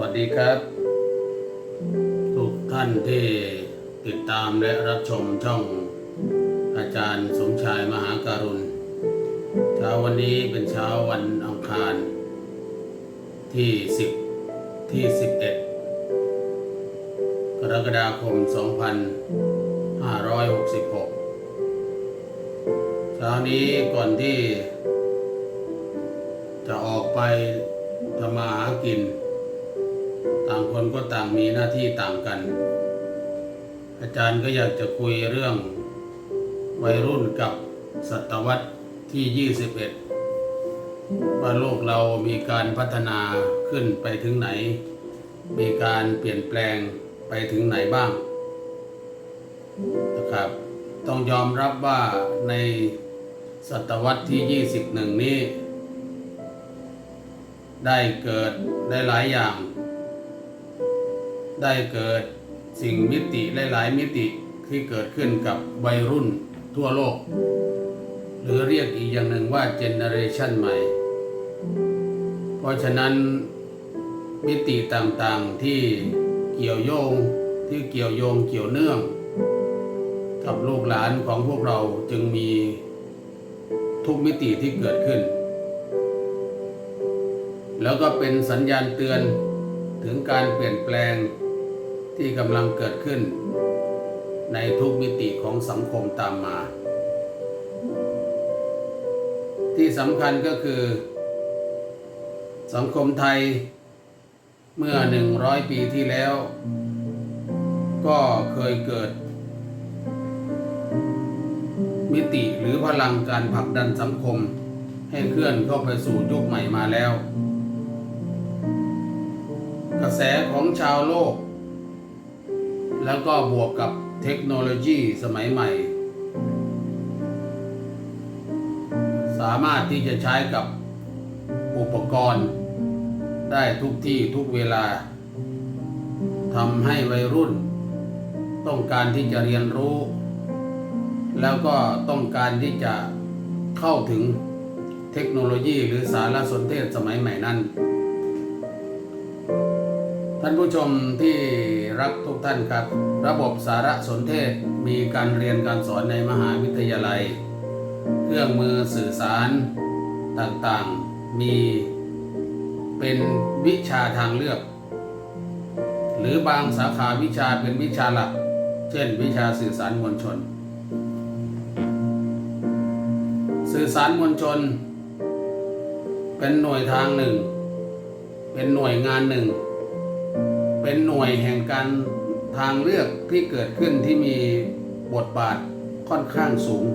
วัสดีครับ ทุกท่านที่ติดตามและรับชมช่องอาจารย์สมชายมหาการุณเช้าวันนี้เป็นเช้าวันอังคาร ที่ 10 ที่ 11 กรกฎาคม 2566 เช้านี้ก่อนที่จะออกไปทำมาหากิน ต่างคนก็ต่างมีหน้าที่ต่างกัน อาจารย์ก็อยากจะคุยเรื่องวัยรุ่นกับศตวรรษที่ 21 ว่าโลกเรามีการพัฒนาขึ้นไปถึงไหน มีการเปลี่ยนแปลงไปถึงไหนบ้างนะครับ ต้องยอมรับว่าในศตวรรษที่ 21 นี้ ได้เกิดได้หลายอย่าง ได้เกิดสิ่งมิติหลายๆมิติที่เกิดขึ้นกับวัยรุ่นทั่วโลก หรือเรียกอีกอย่างหนึ่งว่าเจเนเรชันใหม่ เพราะฉะนั้นมิติต่างๆที่เกี่ยวโยงที่เกี่ยวโยงเกี่ยวเนื่อง กับลูกหลานของพวกเราจึงมีทุกมิติที่เกิดขึ้น แล้วก็เป็นสัญญาณเตือนถึงการเปลี่ยนแปลง ที่กำลังเกิดขึ้น ในทุกมิติของสังคมตามมา ที่สำคัญก็คือ สังคมไทยเมื่อหนึ่งร้อยปีที่แล้ว ก็เคยเกิด มิติหรือพลังการผลักดันสังคม ให้เคลื่อนเข้าไปสู่ยุคใหม่มาแล้ว กระแสของชาวโลก แล้วก็บวกกับเทคโนโลยีสมัยใหม่ สามารถที่จะใช้กับอุปกรณ์ ได้ทุกที่ทุกเวลาทำให้วัยรุ่น ต้องการที่จะเรียนรู้ แล้วก็ต้องการที่จะเข้าถึงเทคโนโลยีหรือสารสนเทศสมัยใหม่นั้น ท่านผู้ชมที่ รักทุกท่านครับ ระบบสารสนเทศมีการเรียนการสอนในมหาวิทยาลัย เครื่องมือสื่อสารต่างๆ มีเป็นวิชาทางเลือก หรือบางสาขาวิชาเป็นวิชาหลัก เช่นวิชาสื่อสารมวลชน สื่อสารมวลชน เป็นหน่วยทางหนึ่ง เป็นหน่วยงานหนึ่ง เป็นหน่วยแห่งการทางเลือกที่เกิดขึ้นที่มีบทบาทค่อนข้างสูง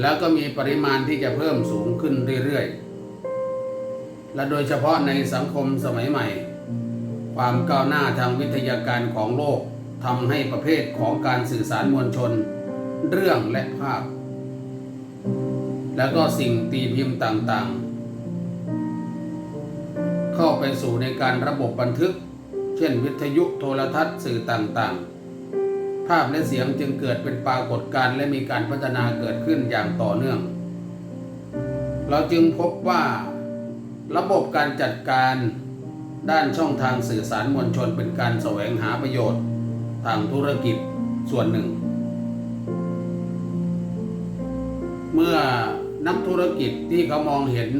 แล้วก็มีปริมาณที่จะเพิ่มสูงขึ้นเรื่อยๆ และโดยเฉพาะในสังคมสมัยใหม่ ความก้าวหน้าทางวิทยาการของโลกทำให้ประเภทของการสื่อสารมวลชน เรื่องและภาพ แล้วก็สิ่งตีพิมพ์ต่างๆ เข้าไปสู่ในการระบบบันทึก เช่นวิทยุโทรทัศน์สื่อต่างๆ ภาพและเสียงจึงเกิดเป็นปรากฏการณ์และมีการพัฒนาเกิดขึ้นอย่างต่อเนื่อง เราจึงพบว่า ระบบการจัดการด้านช่องทางสื่อสารมวลชนเป็นการแสวงหาประโยชน์ ทางธุรกิจส่วนหนึ่ง เมื่อนักธุรกิจที่เขามองเห็น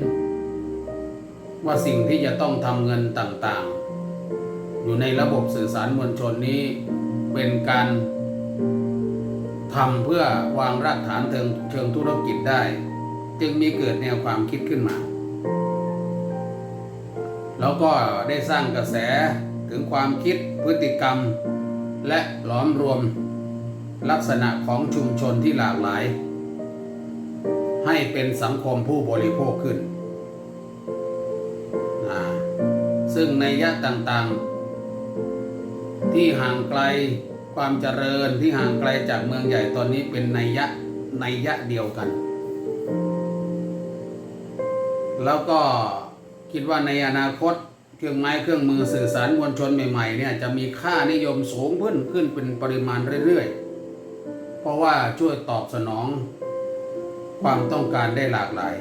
ว่าสิ่งที่จะต้องทำเงินต่างๆ อยู่ในระบบสื่อสารมวลชนนี้เป็นการทำเพื่อวางรากฐานเชิงเชิงธุรกิจได้ จึงมีเกิดแนวความคิดขึ้นมา แล้วก็ได้สร้างกระแสถึงความคิดพฤติกรรม และหลอมรวมลักษณะของชุมชนที่หลากหลาย ให้เป็นสังคมผู้บริโภคขึ้น ซึ่งในยะต่างๆ ที่ห่างไกลความเจริญที่ห่างไกลจากเมืองใหญ่ตอนนี้เป็นในยะในยะเดียวกัน แล้วก็คิดว่าในอนาคตเครื่องไม้เครื่องมือสื่อสารมวลชนใหม่ๆเนี่ยจะมีค่านิยมสูงขึ้นขึ้นเป็นปริมาณเรื่อยๆ เพราะว่าช่วยตอบสนองความต้องการได้หลากหลาย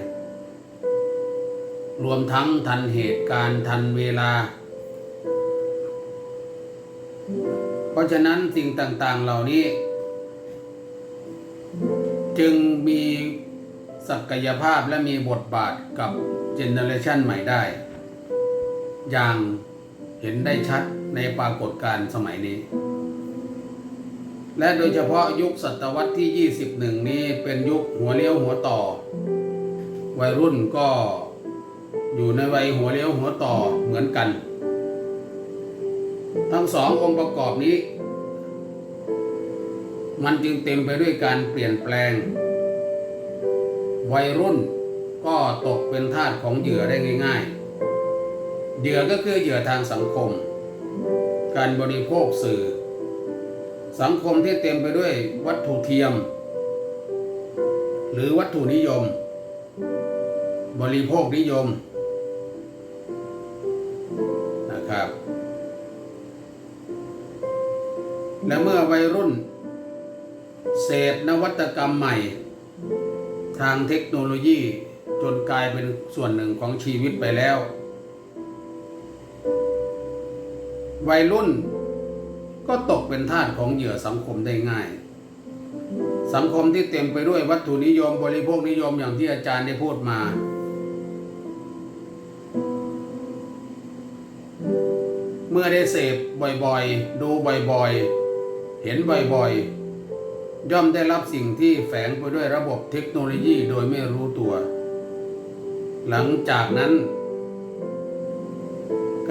รวมทั้งทันเหตุการณ์ทันเวลา เพราะฉะนั้นสิ่งต่างๆเหล่านี้ จึงมีศักยภาพและมีบทบาทกับเจเนอเรชันใหม่ได้ อย่างเห็นได้ชัดในปรากฏการณ์สมัยนี้ และโดยเฉพาะยุคศตวรรษที่ 21 นี้เป็นยุคหัวเลี้ยวหัวต่อ วัยรุ่นก็ อยู่ในวัยหัวเลี้ยวหัวต่อเหมือนกัน ทั้งสององค์ประกอบนี้ มันจึงเต็มไปด้วยการเปลี่ยนแปลง วัยรุ่นก็ตกเป็นทาสของเหยื่อได้ง่าย ๆ เหยื่อก็คือเหยื่อทางสังคม การบริโภคสื่อ สังคมที่เต็มไปด้วยวัตถุเทียม หรือวัตถุนิยม บริโภคนิยม ครับ และเมื่อวัยรุ่น เศษนวัตกรรมใหม่ ทางเทคโนโลยีจนกลายเป็นส่วนหนึ่งของชีวิตไปแล้ว วัยรุ่นก็ตกเป็นทาสของเหยื่อสังคมได้ง่าย สังคมที่เต็มไปด้วยวัตถุนิยมบริโภคนิยมอย่างที่อาจารย์ได้พูดมา อได้เสพบ่อยๆ ดูบ่อยๆ เห็นบ่อยๆ ย่อมได้รับสิ่งที่แฝงไปด้วยระบบเทคโนโลยีโดยไม่รู้ตัว หลังจากนั้น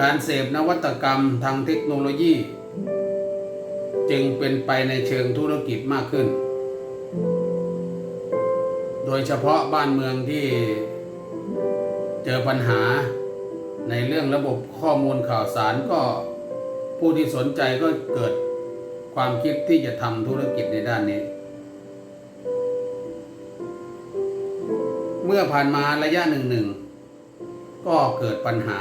การเสพนวัตกรรมทางเทคโนโลยี จึงเป็นไปในเชิงธุรกิจมากขึ้น โดยเฉพาะบ้านเมืองที่เจอปัญหา ในเรื่องระบบข้อมูลข่าวสารก็ผู้ที่สนใจก็เกิดความคิดที่จะทำธุรกิจในด้านนี้ เมื่อผ่านมาระยะหนึ่งหนึ่งก็เกิดปัญหา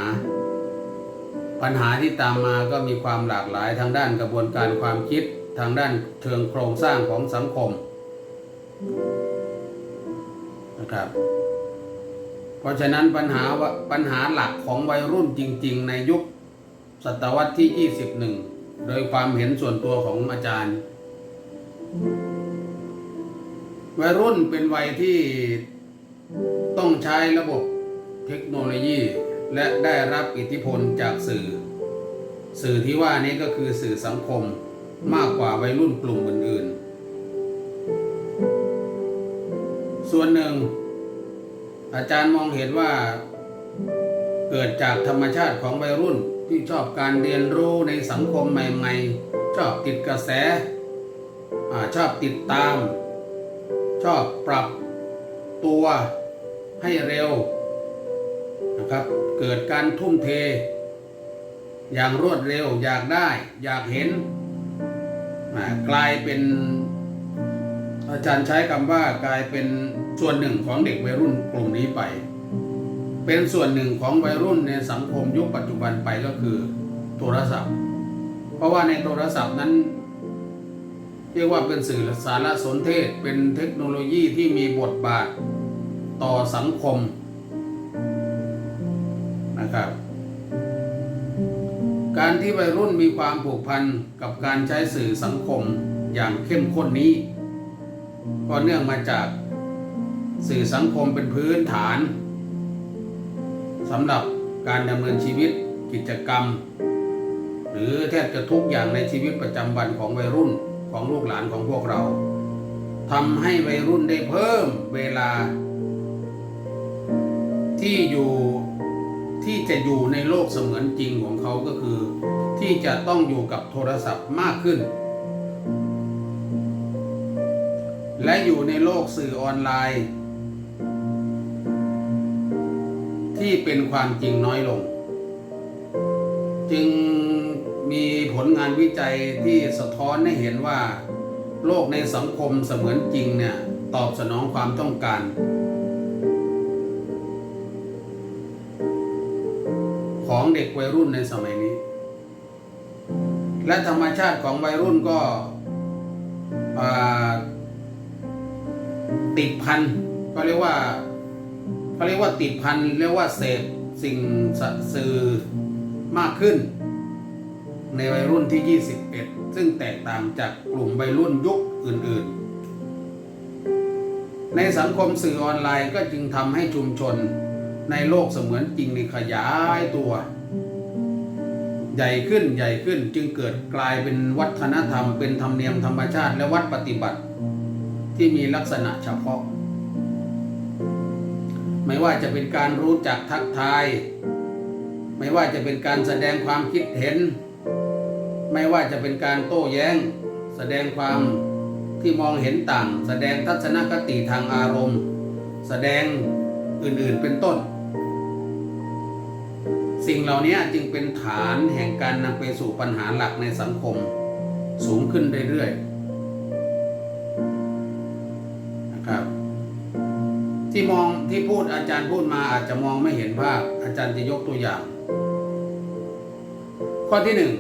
ปัญหาที่ตามมาก็มีความหลากหลายทางด้านกระบวนการความคิดทางด้านเชิงโครงสร้างของสังคมนะครับ เพราะฉะนั้นปัญหาว่าปัญหาหลักของวัยรุ่นจริง ๆ ในยุคศตวรรษที่ 21 โดยความเห็นส่วนตัวของอาจารย์ วัยรุ่นเป็นวัยที่ต้องใช้ระบบเทคโนโลยีและได้รับอิทธิพลจากสื่อ สื่อที่ว่านี้ก็คือสื่อสังคมมากกว่าวัยรุ่นกลุ่มอื่น ๆ ส่วนหนึ่ง อาจารย์มองเห็นว่า เกิดจากธรรมชาติของวัยรุ่นที่ชอบการเรียนรู้ในสังคมใหม่ ๆ ชอบติดกระแสอชอบติดตาม ชอบปรับตัวให้เร็วนะครับเกิดการทุ่มเท อย่างรวดเร็วอยากได้อยากเห็นกลายเป็น อาจารย์ใช้คำว่ากลายเป็นส่วนหนึ่งของเด็กวัยรุ่นกลุ่มนี้ไป เป็นส่วนหนึ่งของวัยรุ่นในสังคมยุคปัจจุบันไปก็คือ โทรศัพท์ เพราะว่าในโทรศัพท์นั้น เรียกว่าเป็นสื่อสารสนเทศ เป็นเทคโนโลยีที่มีบทบาทต่อสังคมนะครับ การที่วัยรุ่นมีความผูกพันกับการใช้สื่อสังคมอย่างเข้มข้นนี้ ก็เนื่องมาจากสื่อสังคมเป็นพื้นฐานสำหรับการดำเนินชีวิตกิจกรรม หรือแทบจะทุกอย่างในชีวิตประจำวันของวัยรุ่นของลูกหลานของพวกเราทำให้วัยรุ่นได้เพิ่มเวลา ที่อยู่ที่จะอยู่ในโลกเสมือนจริงของเขาก็คือ ที่จะต้องอยู่กับโทรศัพท์มากขึ้น และอยู่ในโลกสื่อออนไลน์ ที่เป็นความจริงน้อยลง จึงมีผลงานวิจัยที่สะท้อนให้เห็นว่า โลกในสังคมเสมือนจริงเนี่ยตอบสนองความต้องการ ของเด็กวัยรุ่นในสมัยนี้ และธรรมชาติของวัยรุ่นก็อ่า ติดพันก็เรียกว่าเขาเรียกว่าติดพันเรียกว่าเสพสิ่งส,สื่อมากขึ้น ในวัยรุ่นที่ 21 ซึ่งแตกต่างจากกลุ่มวัยรุ่นยุคอื่น ๆ ในสังคมสื่อออนไลน์ก็จึงทำให้ชุมชนในโลกเสมือนจริงนี่ขยายตัว ใหญ่ขึ้นใหญ่ขึ้นจึงเกิดกลายเป็นวัฒนธรรม เป็นธรรมเนียมธรรมชาติและวัดปฏิบัติ ที่มีลักษณะเฉพาะ ไม่ว่าจะเป็นการรู้จักทักทาย ไม่ว่าจะเป็นการแสดงความคิดเห็น ไม่ว่าจะเป็นการโต้แย้ง แสดงความที่มองเห็นต่าง แสดงทัศนคติทางอารมณ์ แสดงอื่นๆเป็นต้น สิ่งเหล่านี้จึงเป็นฐานแห่งการนำไปสู่ปัญหาหลักในสังคม สูงขึ้นเรื่อยๆ ครับ ที่มองที่พูดอาจารย์พูดมาอาจจะมองไม่เห็นภาพอาจารย์จะยกตัวอย่าง ข้อที่หนึ่ง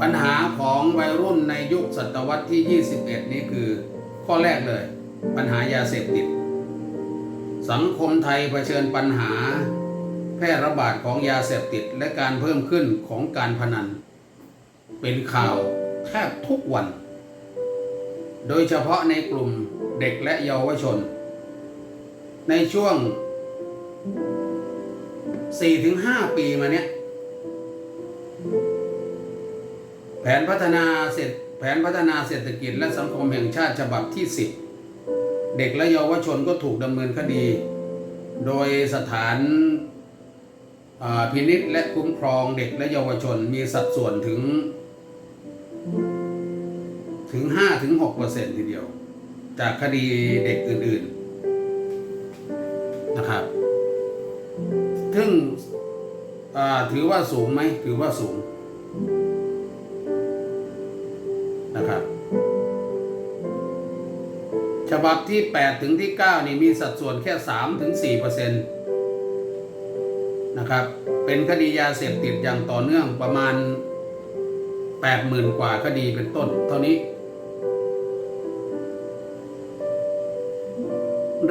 ปัญหาของวัยรุ่นในยุคศตวรรษที่ 21 นี้คือ ข้อแรกเลย ปัญหายาเสพติด สังคมไทยเผชิญปัญหา แพร่ระบาดของยาเสพติดและการเพิ่มขึ้นของการพนัน เป็นข่าวแทบทุกวัน โดยเฉพาะในกลุ่มเด็กและเยาวชน ในช่วง 4-5 ปีมาเนี้ยแผนพัฒนาเศรษฐแผนพัฒนาเศรษฐกิจและสังคมแห่งชาติฉบับที่ 10 เด็กและเยาวชนก็ถูกดำเนินคดี โดยสถานพินิษและคุ้มครองเด็กและเยาวชนมีสัดส่วนถึง ถึง5-6%ทีเดียว จากคดีเด็กอื่น ๆนะครับ ซึ่งถือว่าสูงไหมถือว่าสูงนะครับฉบับที่ 8 ถึงที่ 9 นี่มีสัดส่วนแค่ 3 ถึง4เปอร์เซ็นต์นะครับ เป็นคดียาเสพติดอย่างต่อเนื่องประมาณ 80,000 กว่าคดีเป็นต้น เท่านี้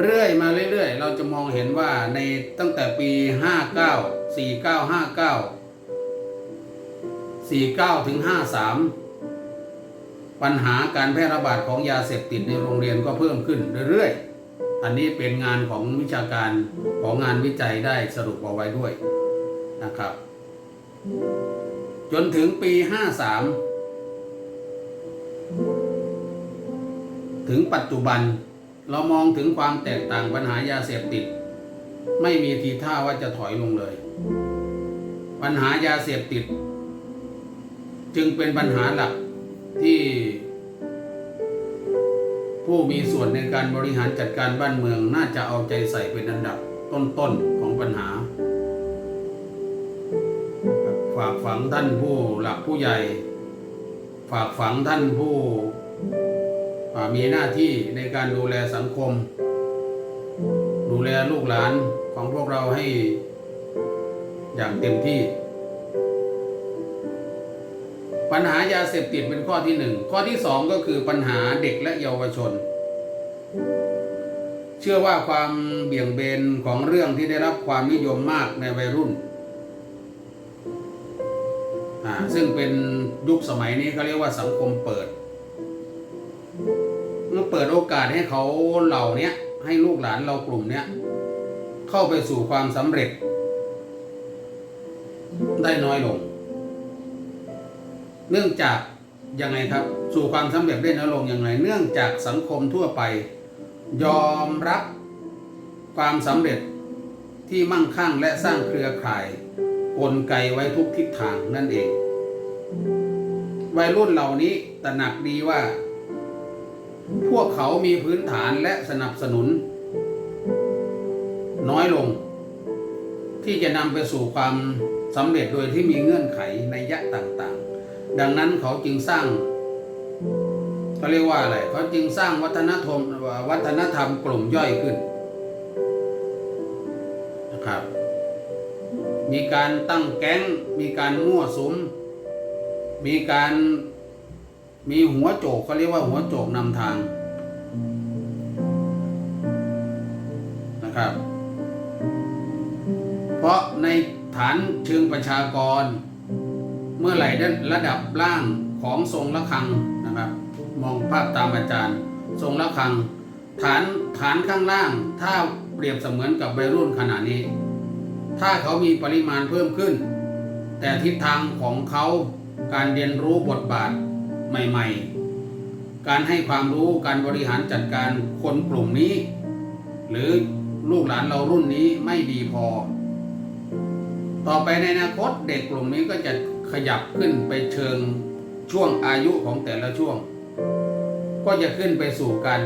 เรื่อยมาเรื่อยๆ เราจะมองเห็นว่าในตั้งแต่ปี 59 49 59 49ถึง53 ปัญหาการแพร่ระบาดของยาเสพติดในโรงเรียนก็เพิ่มขึ้นเรื่อยๆ อันนี้เป็นงานของวิชาการของงานวิจัยได้สรุปเอาไว้ด้วยนะครับ จนถึงปี 53 ถึงปัจจุบัน เรามองถึงความแตกต่างปัญหายาเสพติด ไม่มีทีท่าว่าจะถอยลงเลย ปัญหายาเสพติด จึงเป็นปัญหาหลักที่ ผู้มีส่วนในการบริหารจัดการบ้านเมืองน่าจะเอาใจใส่เป็นอันดับต้นๆของปัญหา ฝากฝังท่านผู้หลักผู้ใหญ่ ฝากฝังท่านผู้ มีหน้าที่ในการดูแลสังคม ดูแลลูกหลานของพวกเราให้อย่างเต็มที่ ปัญหายาเสพติดเป็นข้อที่หนึ่งข้อที่สองก็คือปัญหาเด็กและเยาวชน เชื่อว่าความเบี่ยงเบนของเรื่องที่ได้รับความนิยมมากในวัยรุ่นซึ่งเป็นยุคสมัยนี้เขาเรียกว่าสังคมเปิด อเปิดโอกาสให้เขาเหล่านี้ให้ลูกหลานเรากลุ่มเนี้ยเข้าไปสู่ความสำเร็จ ได้น้อยลง เนื่องจากยังไงครับ สู่ความสำเร็จได้น้อยลงยังไง เนื่องจากสังคมทั่วไป ยอมรับความสำเร็จที่มั่งคั่งและสร้างเครือข่ายกลไกไว้ทุกทิศทางนั่นเอง วัยรุ่นเหล่านี้ตระหนักดีว่า พวกเขามีพื้นฐานและสนับสนุน น้อยลง ที่จะนำไปสู่ความสำเร็จโดยที่มีเงื่อนไขในยะต่างๆ ดังนั้นเขาจึงสร้างเขาเรียกว่าอะไรเขาจึงสร้างวัฒนธรรมวัฒนธรรมกลุ่มย่อยขึ้นนะครับ มีการตั้งแก๊ง มีการมั่วสุม มีการ มีหัวโจกเขาเรียกว่าหัวโจกนำทางนะครับ เพราะในฐานเชิงประชากร เมื่อไหร่ได้ระดับล่างของทรงละคังนะครับ มองภาพตามอาจารย์ ทรงละคัง ฐานฐานข้างล่าง ถ้าเปรียบเสมือนกับวัยรุ่นขณะนี้ ถ้าเขามีปริมาณเพิ่มขึ้น แต่ทิศทางของเขาการเรียนรู้บทบาท ใหม่ ๆ การให้ความรู้การบริหารจัดการคนกลุ่มนี้ หรือลูกหลานเรารุ่นนี้ไม่ดีพอ ต่อไปในอนาคตเด็กกลุ่มนี้ก็จะขยับขึ้นไปเชิงช่วงอายุของแต่ละช่วง ก็จะขึ้นไปสู่การ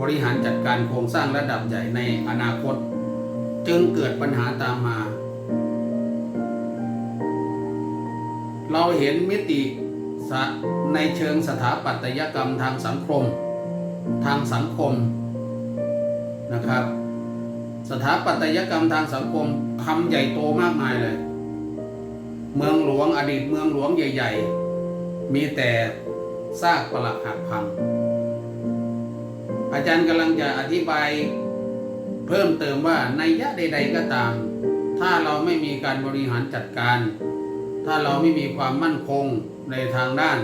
บริหารจัดการโครงสร้างระดับใหญ่ในอนาคต จึงเกิดปัญหาตามมา เราเห็นมิติ ในเชิงสถาปัตยกรรมทางสังคม ทางสังคมนะครับ สถาปัตยกรรมทางสังคมทำใหญ่โตมากมายเลย เมืองหลวงอดีตเมืองหลวงใหญ่ ๆ มีแต่ซากปรักหักพัง อาจารย์กำลังจะอธิบายเพิ่มเติมว่าในยะใด ๆก็ตาม ถ้าเราไม่มีการบริหารจัดการ ถ้าเราไม่มีความมั่นคง ในทางด้าน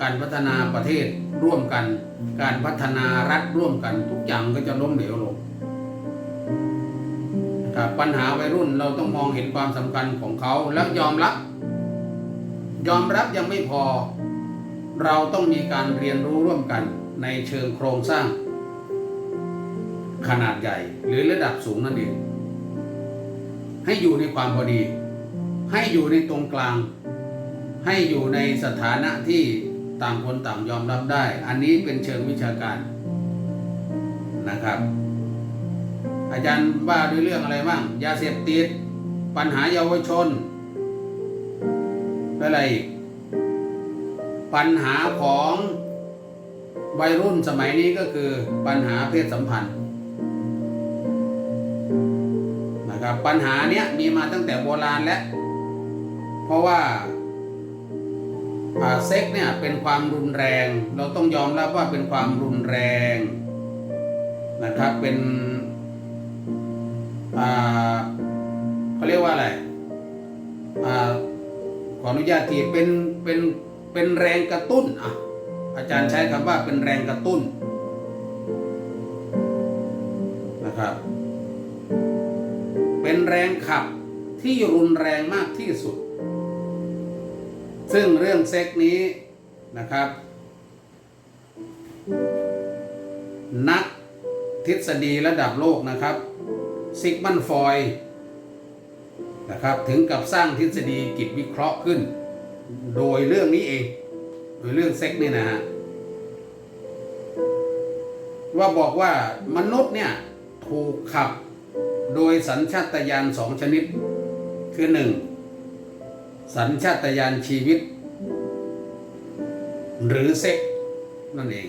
การพัฒนาประเทศร่วมกัน การพัฒนารัฐร่วมกันทุกอย่างก็จะล้มเหลวลงนะครับปัญหาวัยรุ่นเราต้องมองเห็นความสำคัญของเขาแล้วยอมรับ ยอมรับยังไม่พอ เราต้องมีการเรียนรู้ร่วมกันในเชิงโครงสร้าง ขนาดใหญ่หรือระดับสูงนั่นเองให้อยู่ในความพอดี ให้อยู่ในตรงกลาง ให้อยู่ในสถานะที่ต่างคนต่างยอมรับได้ อันนี้เป็นเชิงวิชาการนะครับ อาจารย์ว่าด้วยเรื่องอะไรบ้าง ยาเสพติด ปัญหาเยาวชน อะไรอีก ปัญหาของวัยรุ่นสมัยนี้ก็คือปัญหาเพศสัมพันธ์นะครับปัญหาเนี้ยมีมาตั้งแต่โบราณแล้ว เพราะว่าอ่า เซ็กเนี่ยเป็นความรุนแรง เราต้องยอมรับว่าเป็นความรุนแรงนะครับเป็นอ่าเขาเรียกว่าอะไรอ่าขออนุญาตทีเป็นเป็นเป็นแรงกระตุ้นอะอาจารย์ใช้คำว่าเป็นแรงกระตุ้นนะครับเป็นแรงขับที่รุนแรงมากที่สุด ซึ่งเรื่องเซ็กนี้นะครับ นักทฤษฎีระดับโลกนะครับซิกมันฟอยนะครับถึงกับสร้างทฤษฎีกิจวิเคราะห์ขึ้น โดยเรื่องนี้เอง โดยเรื่องเซ็กนี่นะฮะว่าบอกว่ามนุษย์เนี่ยถูกขับโดยสัญชาตญาณสองชนิด คือหนึ่ง สัญชาตญาณชีวิต หรือเซ็กนั่นเอง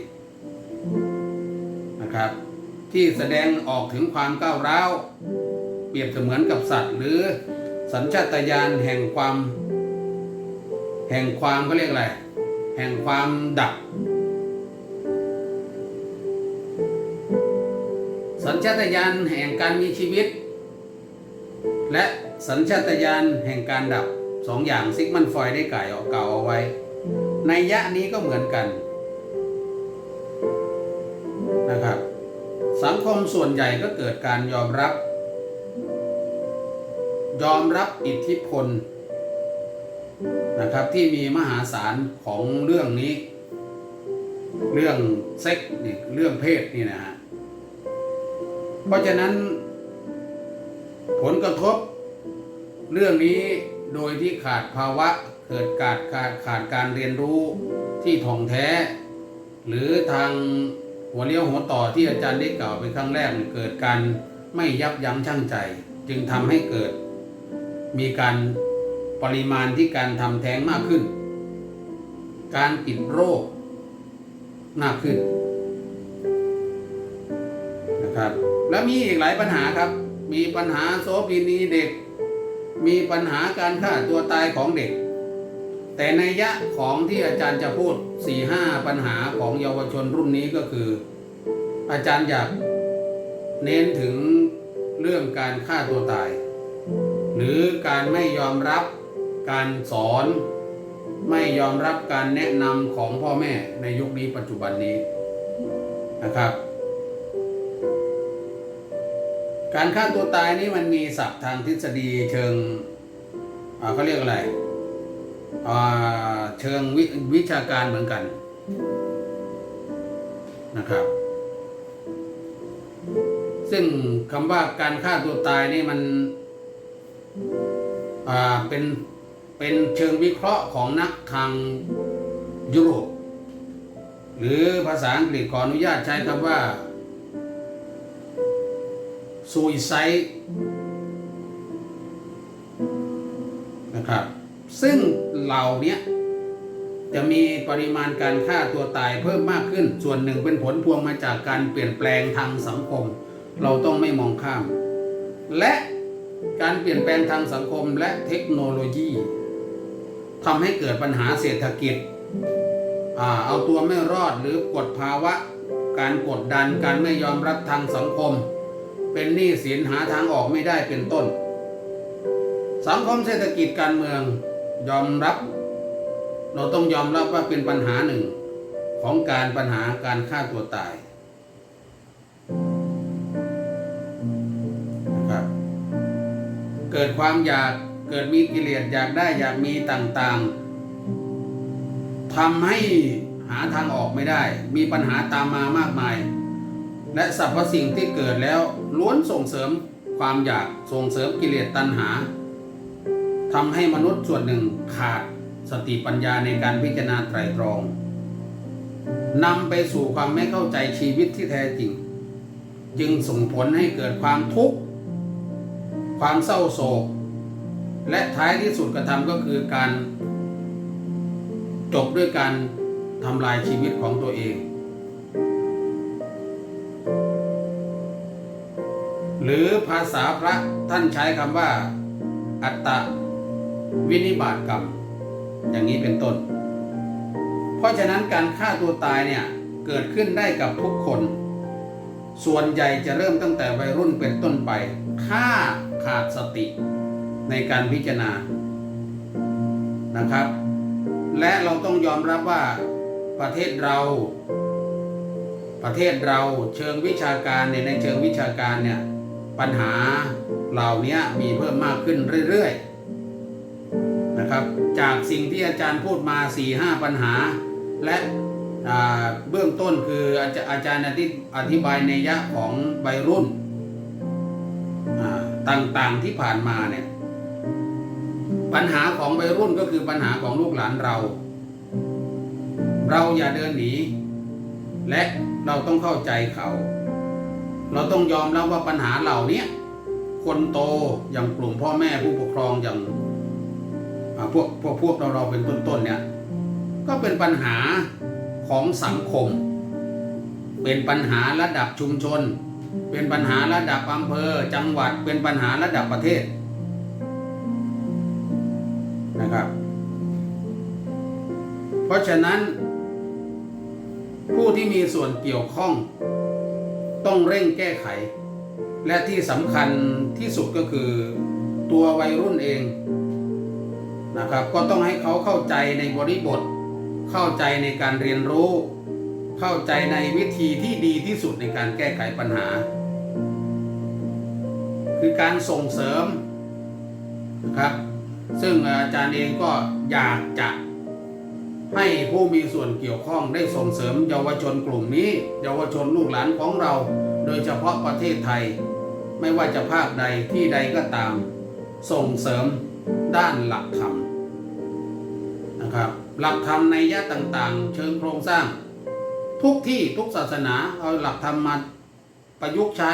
นะครับ ที่แสดงออกถึงความก้าวร้าว เปรียบเสมือนกับสัตว์ หรือสัญชาตญาณแห่งความ แห่งความก็เรียกอะไร แห่งความดับ สัญชาตญาณแห่งการมีชีวิต และสัญชาตญาณแห่งการดับ สองอย่างซิกมันฟอยได้กล่าวกล่าเอาไว้ ในยะนี้ก็เหมือนกันนะครับ สังคมส่วนใหญ่ก็เกิดการยอมรับ ยอมรับอิทธิพลนะครับที่มีมหาศาลของเรื่องนี้ เรื่องเซ็กนี่เรื่องเพศนี่นะฮะเพราะฉะนั้นผลกระทบเรื่องนี้ โดยที่ขาดภาวะเกิดขาดขาดขาดการเรียนรู้ที่ถ่องแท้ หรือทางหัวเลี้ยวหัวต่อที่อาจารย์ได้กล่าวไปครั้งแรกเกิดการไม่ยับยั้งชั่งใจ จึงทำให้เกิด มีการปริมาณที่การทำแท้งมากขึ้น การติดโรคมากขึ้นนะครับ แล้วมีอีกหลายปัญหาครับ มีปัญหาโสเภณีเด็ก มีปัญหาการฆ่าตัวตายของเด็ก แต่ในยะของที่อาจารย์จะพูดสี่ห้าปัญหาของเยาวชนรุ่นนี้ก็คือ อาจารย์อยากเน้นถึงเรื่องการฆ่าตัวตาย หรือการไม่ยอมรับการสอนไม่ยอมรับการแนะนำของพ่อแม่ในยุคนี้ปัจจุบันนี้นะครับ การฆ่าตัวตายนี่มันมีศัพท์ทางทฤษฎีเชิงเขาเรียกอะไรเชิงววิชาการเหมือนกันนะครับ ซึ่งคำว่าการฆ่าตัวตายนี่มันเป็นเป็นเชิงวิเคราะห์ของนักทางยุโรป หรือภาษาอังกฤษขออนุญาตใช้คำว่า suicide นะครับ ซึ่งเหล่านี้จะมีปริมาณการฆ่าตัวตายเพิ่มมากขึ้น ส่วนหนึ่งเป็นผลพวงมาจากการเปลี่ยนแปลงทางสังคม เราต้องไม่มองข้าม และการเปลี่ยนแปลงทางสังคมและเทคโนโลยีทำให้เกิดปัญหาเศรษฐกิจอเอาตัวไม่รอดหรือกดภาวะ การกดดันการไม่ยอมรับทางสังคม เป็นหนี้สินหาทางออกไม่ได้เป็นต้น สังคมเศรษฐกิจการเมืองยอมรับ เราต้องยอมรับว่าเป็นปัญหาหนึ่งของการปัญหาการฆ่าตัวตายนะครับเกิดความอยากเกิดมีกิเลสอยากได้อยากมีต่างๆทำให้หาทางออกไม่ได้ มีปัญหาตามมามากมาย และสรรพสิ่งที่เกิดแล้วล้วนส่งเสริมความอยากส่งเสริมกิเลสตัณหาทำให้มนุษย์ส่วนหนึ่งขาดสติปัญญาในการพิจารณาไตรตรองนำไปสู่ความไม่เข้าใจชีวิตที่แท้จริง จึงส่งผลให้เกิดความทุกข์ ความเศร้าโศก และท้ายที่สุดกระทำก็คือการ จบด้วยการทำลายชีวิตของตัวเอง หรือภาษาพระท่านใช้คำว่า อัตตวินิบาตกรรม อย่างนี้เป็นต้น เพราะฉะนั้นการฆ่าตัวตายเนี่ยเกิดขึ้นได้กับทุกคน ส่วนใหญ่จะเริ่มตั้งแต่วัยรุ่นเป็นต้นไปฆ่าขาดสติในการพิจารณานะครับ และเราต้องยอมรับว่าประเทศเรา ประเทศเราเชิงวิชาการเนี่ยในเชิงวิชาการเนี่ย ปัญหาเหล่านี้มีเพิ่มมากขึ้นเรื่อยๆนะครับ จากสิ่งที่อาจารย์พูดมา4ี่ห้าปัญหา และเบื้องต้นคืออาจอาจารย์อธิบายในยะของวัยรุ่นต่างๆที่ผ่านมาเนี่ยปัญหาของวัยรุ่นก็คือปัญหาของลูกหลานเรา เราอย่าเดินหนี และเราต้องเข้าใจเขา เราต้องยอมรับว่าปัญหาเหล่านี้คนโตอย่างกลุ่มพ่อแม่ผู้ปกครองอย่างพวกพวกพวกเราเราเป็นต้นๆเนี่ยก็เป็นปัญหาของสังคม เป็นปัญหาระดับชุมชน เป็นปัญหาระดับอำเภอจังหวัด เป็นปัญหาระดับประเทศนะครับ เพราะฉะนั้นผู้ที่มีส่วนเกี่ยวข้อง ต้องเร่งแก้ไข และที่สำคัญที่สุดก็คือตัววัยรุ่นเองนะครับก็ต้องให้เขาเข้าใจในบริบท เข้าใจในการเรียนรู้ เข้าใจในวิธีที่ดีที่สุดในการแก้ไขปัญหา คือการส่งเสริมนะครับซึ่งอาจารย์เองก็อยากจะ ให้ผู้มีส่วนเกี่ยวข้องได้ส่งเสริมเยาวชนกลุ่มนี้ เยาวชนลูกหลานของเรา โดยเฉพาะประเทศไทย ไม่ว่าจะภาคใดที่ใดก็ตาม ส่งเสริมด้านหลักธรรมนะครับหลักธรรมในยะต่างๆ เชิงโครงสร้าง ทุกที่ทุกศาสนาเอาหลักธรรมมาประยุกต์ใช้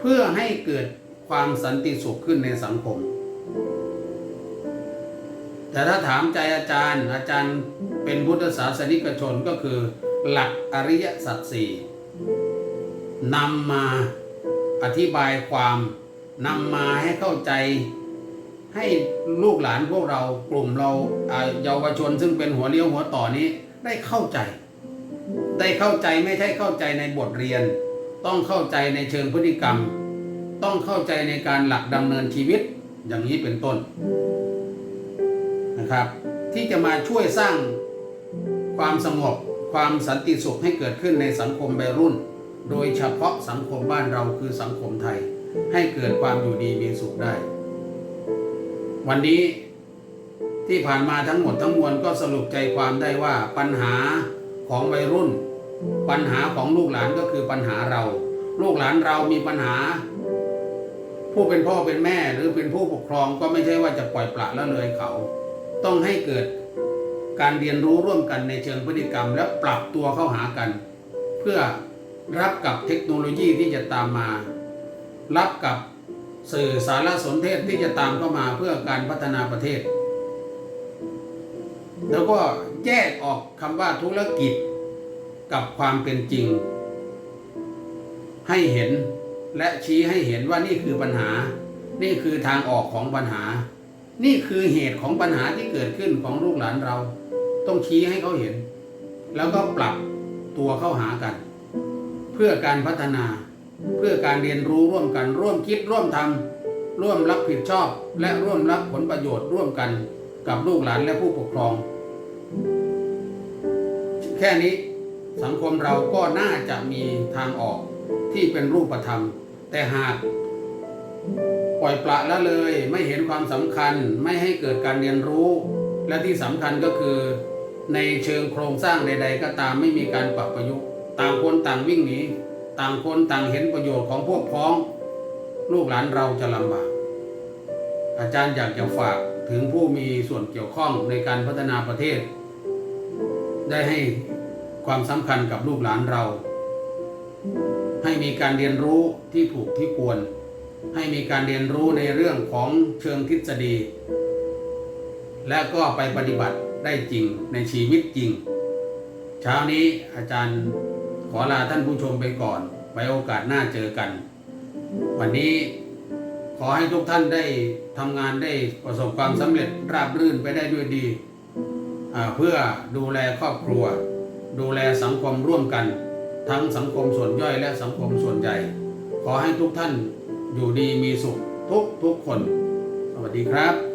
เพื่อให้เกิดความสันติสุขขึ้นในสังคม แต่ถ้าถามใจอาจารย์ อาจารย์เป็นพุทธศาสนิกชนก็คือ หลักอริยสัจสี่นำมาอธิบายความนำมาให้เข้าใจ ให้ลูกหลานพวกเรากลุ่มเราเยาวชนซึ่งเป็นหัวเลี้ยวหัวต่อนี้ได้เข้าใจ ได้เข้าใจไม่ใช่เข้าใจในบทเรียน ต้องเข้าใจในเชิงพฤติกรรม ต้องเข้าใจในการหลักดำเนินชีวิตอย่างนี้เป็นต้น นะครับ ที่จะมาช่วยสร้างความสงบความสันติสุขให้เกิดขึ้นในสังคมวัยรุ่น โดยเฉพาะสังคมบ้านเราคือสังคมไทย ให้เกิดความอยู่ดีมีสุขได้ วันนี้ที่ผ่านมาทั้งหมดทั้งมวลก็สรุปใจความได้ว่าปัญหาของวัยรุ่น ปัญหาของลูกหลานก็คือปัญหาเรา ลูกหลานเรามีปัญหา ผู้เป็นพ่อเป็นแม่หรือเป็นผู้ปกครองก็ไม่ใช่ว่าจะปล่อยปละละเลยเขา ต้องให้เกิดการเรียนรู้ร่วมกันในเชิงพฤติกรรม และปรับตัวเข้าหากัน เพื่อรับกับเทคโนโลยีที่จะตามมา รับกับสื่อสารสนเทศที่จะตามเข้ามาเพื่อการพัฒนาประเทศ แล้วก็แยกออกคำว่าธุรกิจกับความเป็นจริง ให้เห็นและชี้ให้เห็นว่านี่คือปัญหา นี่คือทางออกของปัญหา นี่คือเหตุของปัญหาที่เกิดขึ้นของลูกหลานเรา ต้องชี้ให้เขาเห็น แล้วก็ปรับตัวเข้าหากัน เพื่อการพัฒนา เพื่อการเรียนรู้ร่วมกัน ร่วมคิดร่วมทำร่วมรับผิดชอบ และร่วมรับผลประโยชน์ร่วมกันกับลูกหลานและผู้ปกครอง แค่นี้สังคมเราก็น่าจะมีทางออกที่เป็นรูปธรรม แต่หาก ปล่อยปละละเลย ไม่เห็นความสำคัญไม่ให้เกิดการเรียนรู้ และที่สำคัญก็คือ ในเชิงโครงสร้างใด ๆ ก็ตามไม่มีการปรับประยุกต์ต่างคนต่างวิ่งหนีต่างคนต่างเห็นประโยชน์ของพวกพ้อง ลูกหลานเราจะลำบากอาจารย์อยากจะฝากถึงผู้มีส่วนเกี่ยวข้องในการพัฒนาประเทศ ได้ให้ความสำคัญกับลูกหลานเรา ให้มีการเรียนรู้ที่ถูกที่ควร ให้มีการเรียนรู้ในเรื่องของเชิงทฤษฎี และก็ไปปฏิบัติได้จริงในชีวิตจริง เช้านี้อาจารย์ขอลาท่านผู้ชมไปก่อนไว้โอกาสหน้าเจอกัน วันนี้ขอให้ทุกท่านได้ทำงานได้ประสบความสำเร็จราบรื่นไปได้ด้วยดี เพื่อดูแลครอบครัว ดูแลสังคมร่วมกัน ทั้งสังคมส่วนย่อยและสังคมส่วนใหญ่ ขอให้ทุกท่าน อยู่ดีมีสุขทุกทุกคน สวัสดีครับ